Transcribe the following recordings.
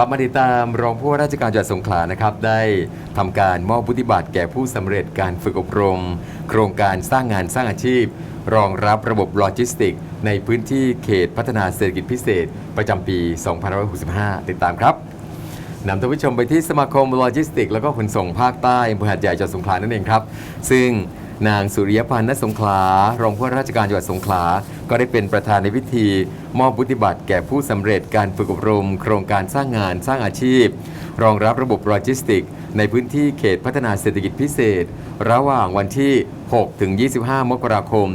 กลับมาติดตามรองผู้ว่าราชการจังหวัดสงขลานะครับ ได้ทำการมอบวุฒิบัตรแก่ผู้สำเร็จการฝึกอบรม โครงการสร้างงานสร้างอาชีพ รองรับระบบโลจิสติก ในพื้นที่เขตพัฒนาเศรษฐกิจพิเศษ ประจำปี 2565 ติดตามครับนำท่านผู้ชมไปที่สมาคมโลจิสติก แล้วก็ขนส่งภาคใต้อำเภอหาดใหญ่จังหวัดสงขลานั่นเองครับ ซึ่ง นางสุริยพันธ์ณสงขลารองผู้ว่าราชการจังหวัดสงขลา ก็ได้เป็นประธานในพิธี มอบวุฒิบัตรแก่ผู้สำเร็จการฝึกอบรม โครงการสร้างงานสร้างอาชีพ รองรับระบบโลจิสติก ในพื้นที่เขตพัฒนาเศรษฐกิจพิเศษ ระหว่างวันที่ 6 ถึง 25 มกราคม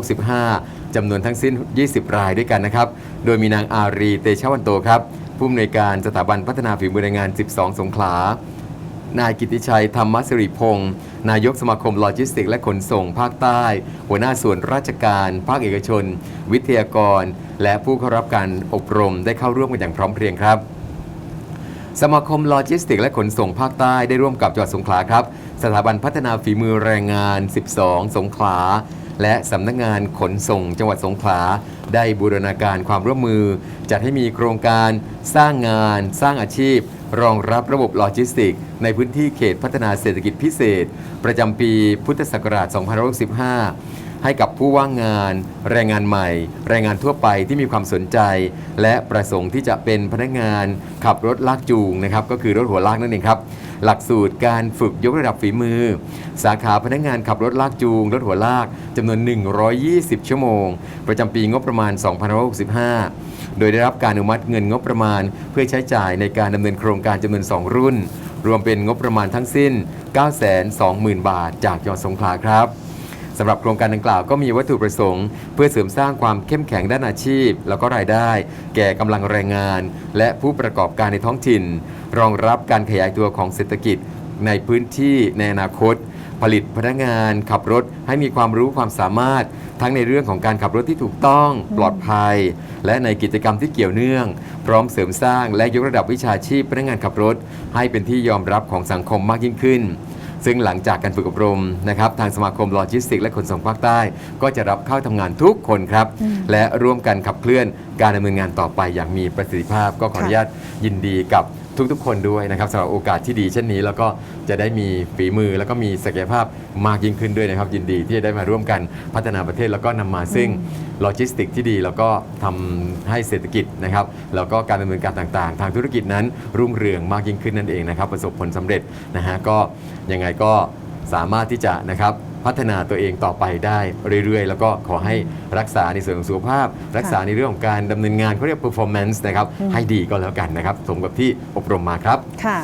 2565จำนวนทั้งสิ้น 20 รายด้วยกันนะครับ โดยมีนางอารีเตชะวันโตครับผู้อำนวยการสถาบันพัฒนาฝีมือแรงงาน 12 สงขลา นายกิติชัยธรรมสิริพงศ์นายกสมาคมโลจิสติกส์และขนส่งภาคใต้ หัวหน้าส่วนราชการ ภาคเอกชน วิทยากร และผู้เข้ารับการอบรมได้เข้าร่วมกันอย่างพร้อมเพรียงครับ สมาคมโลจิสติกส์และขนส่งภาคใต้ได้ร่วมกับจังหวัดสงขลาครับ สถาบันพัฒนาฝีมือแรงงาน 12 สงขลา และสำนักงานขนส่งจังหวัดสงขลาได้บูรณาการความร่วมมือ จัดให้มีโครงการสร้างงาน สร้างอาชีพ รองรับระบบโลจิสติกส์ในพื้นที่เขตพัฒนาเศรษฐกิจพิเศษ ประจำปีพุทธศักราช2565 ให้กับผู้ว่างงาน แรงงานใหม่ แรงงานทั่วไปที่มีความสนใจ และประสงค์ที่จะเป็นพนักงานขับรถลากจูงนะครับก็คือรถหัวลากนั่นเองครับหลักสูตรการฝึกยกระดับฝีมือ สาขาพนักงานขับรถลากจูง รถหัวลากจำนวน 120 ชั่วโมง ประจำปีงบประมาณ 2565 โดยได้รับการอนุมัติเงินงบประมาณ เพื่อใช้จ่ายในการดำเนินโครงการจำนวน 2 รุ่น รวมเป็นงบประมาณทั้งสิ้น 920,000 บาท จากจังหวัดสงขลาครับ สำหรับโครงการดังกล่าวก็มีวัตถุประสงค์ เพื่อเสริมสร้างความเข้มแข็งด้านอาชีพ แล้วก็รายได้ แก่กำลังแรงงาน และผู้ประกอบการในท้องถิ่น รองรับการขยายตัวของเศรษฐกิจในพื้นที่ในอนาคต ผลิตพนักงาน ขับรถให้มีความรู้ความสามารถ ทั้งในเรื่องของการขับรถที่ถูกต้องปลอดภัย และในกิจกรรมที่เกี่ยวเนื่อง พร้อมเสริมสร้างและยกระดับวิชาชีพพนักงานขับรถ ให้เป็นที่ยอมรับของสังคมมากยิ่งขึ้น ซึ่งหลังจากการฝึกอบรมนะครับทางสมาคมโลจิสติกส์และขนส่งภาคใต้ ก็จะรับเข้าทำงานทุกคนครับ และร่วมกันขับเคลื่อนการดำเนินงานต่อไปอย่างมีประสิทธิภาพ ก็ขออนุญาตยินดีกับ ทุกๆ คนด้วยนะครับสำหรับโอกาสที่ดีเช่นนี้ แล้วก็จะได้มีฝีมือแล้วก็มีศักยภาพมากยิ่งขึ้นด้วยนะครับ ยินดีที่จะได้มาร่วมกันพัฒนาประเทศแล้วก็นำมาซึ่งโลจิสติกที่ดีแล้วก็ทำให้เศรษฐกิจนะครับแล้วก็การดำเนินการต่างๆ ทางธุรกิจนั้นรุ่งเรืองมากยิ่งขึ้นนั่นเองนะครับ ประสบผลสำเร็จนะฮะก็ยังไงก็สามารถที่จะนะครับ พัฒนาตัวเองต่อไปได้เรื่อยๆ แล้วก็ขอให้รักษาในส่วนของสุขภาพ รักษาในเรื่องของการดำเนินงานเขาเรียก performance นะครับให้ดีก็แล้วกันนะครับสมกับที่อบรมมาครับค่ะ